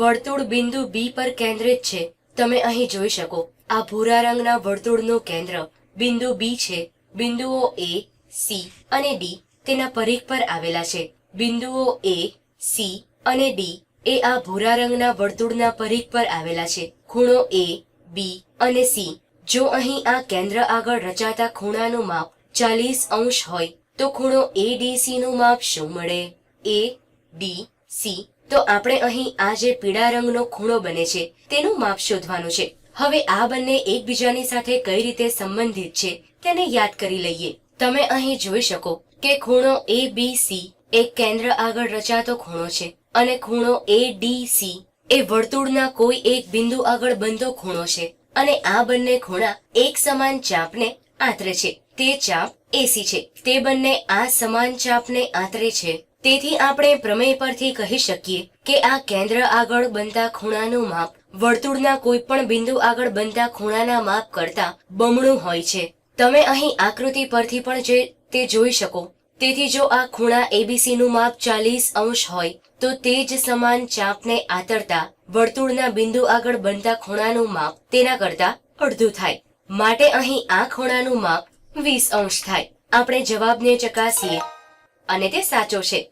વર્તુળ બિંદુ બી પર કેન્દ્રિત છે. તમે અહીં જોઈ શકો, આ ભૂરા રંગના વર્તુળનું કેન્દ્ર બિંદુ બી છે. બિંદુઓ એ સી અને ડી તેના પરીખ પર આવેલા છે. બિંદુઓ એ સી અને ડી એ આ ભૂરા રંગના વર્તુળના પરીખ પર આવેલા છે. ખૂણો એ બી અને સી જો અહીં આ કેન્દ્ર આગળ રચાતા ખૂણાનું માપ ચાલીસ અંશ હોય, તો ખૂણો એ ડી નું માપ શું મળે? એ ડી સી તો આપણે અહીં આ જે પીળા રંગનો ખૂણો બને છે, તેનું માપ શોધવાનું છે. હવે આ બંને એકબીજાની સાથે કઈ રીતે સંબંધિત છે, તેને યાદ કરી લઈએ. તમે અહીં જોઈ શકો કે ખૂણો એ બી સી એક કેન્દ્ર આગળ રચાતો ખૂણો છે અને ખૂણો એ ડી સી એ વર્તુળના કોઈ એક બિંદુ આગળ બનતો ખૂણો છે અને આ બંને ખૂણા એક સમાન ચાપને આંતરે છે. તે ચાપ એસી છે. તે બંને આ સમાન ચાપને આંતરે છે. તેથી આપણે પ્રમેય પરથી કહી શકીએ કે આ કેન્દ્ર આગળ બનતા ખૂણાનું માપ, વર્તુળના કોઈ પણ બિંદુ આગળ બનતા ખૂણાના માપ કરતા બમણું હોય છે. તમે અહીં આકૃતિ પરથી પણ જે તે જોઈ શકો. તેથી જો આ ખૂણા એબીસી નું માપ ચાલીસ અંશ હોય, તો તે જ સમાન ચાપને આતરતા વર્તુળના બિંદુ આગળ બનતા ખૂણાનું માપ તેના કરતા અડધું થાય. માટે અહીં આ ખૂણાનું માપ વીસ અંશ થાય. આપણે જવાબને ચકાસીએ. અને તે સાચો છે.